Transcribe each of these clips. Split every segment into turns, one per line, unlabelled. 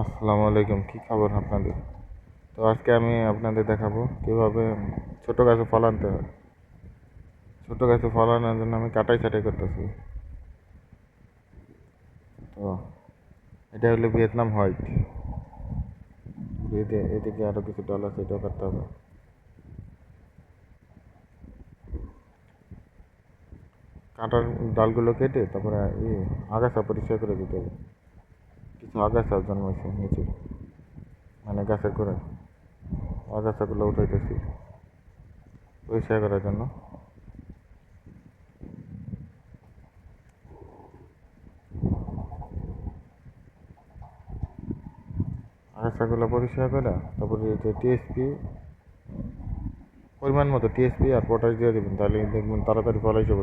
আসসালামু আলাইকুম, কী খবর আপনাদের? তো আজকে আমি আপনাদের দেখাবো কীভাবে ছোটো গাছে ফল আনতে হয়। ছোটো গাছে ফল আনার জন্য আমি কাটাই ছাটাই করতেছি। তো এটা হলো ভিয়েতনাম হোয়াইট। এদিকে আরও কিছু ডল আছে, এটাও কাটতে হবে। কাঁটার ডালগুলো কেটে তারপরে আগাছা পরিষ্কার করে দিতে হবে। কিছু আগাছা জন্মাইছে নিচে। মানে গাছের করে আগাছাগুলো উঠাইতেছি পরিষ্কার করার জন্য। আগাছাগুলো পরিষ্কার করে তারপরে যে টিএসপি পরিমাণ মতো টিএসপি আর পটাশ দিয়ে দেবেন, তাহলে দেখবেন তাড়াতাড়ি ফল এসে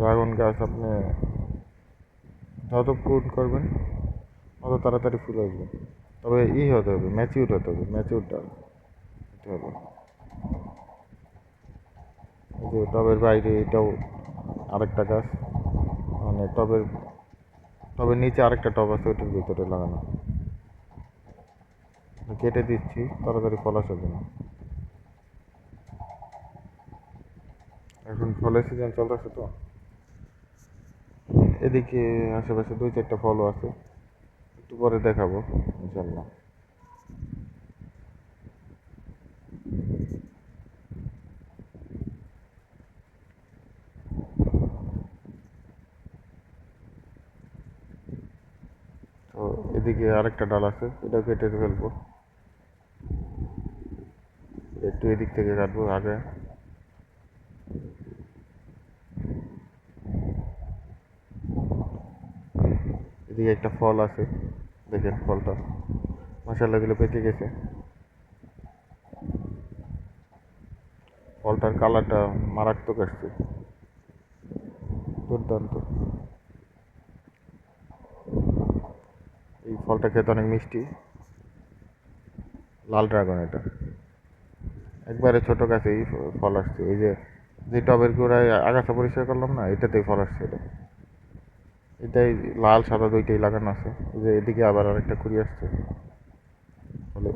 ড্রাগন গাছ আপনি যত ফুল করবেন তত তাড়াতাড়ি ফুল আসবে। তবে ই হতে হবে ম্যাচিউর হতে হবে ম্যাচিউর ডাল হতে হবে। যে টবের বাইরে এটাও আরেকটা গাছ মানে টবের টবের নিচে আরেকটা টব আছে ওইটার ভিতরে লাগানো। কেটে দিচ্ছি, তাড়াতাড়ি ফল আসার জন্য এখন ফলের সিজন চলতেছে তো। এদিকে আশেপাশে দুই চারটা ফলও আছে। একটু পরে দেখাবো, ইনশাল্লাহ। তো এদিকে আরেকটা ডাল আছে, এটাও কেটে ফেলব। একটু এদিক থেকে কাটবো, আগে এদিকে একটা ফল আছে। দেখেন ফলটা। মশালা দিলে পেকে গেছে। ফলটার কালারটা মারাত্মক আসছে। দুর্দান্ত। এই ফলটা খেতে অনেক মিষ্টি। লাল ড্রাগন এটা। একবারে ছোটো গাছেই ফল আসছে। এই যে যে টবের গোড়ায় আগাছা পরিষ্কার করলাম না, এটাতেই ফল আসছে এটা। এটাই লাল সাদা দুইটাই লাগানো আছে। যে এদিকে আবার আরেকটা কুড়ি আসছে। ফলে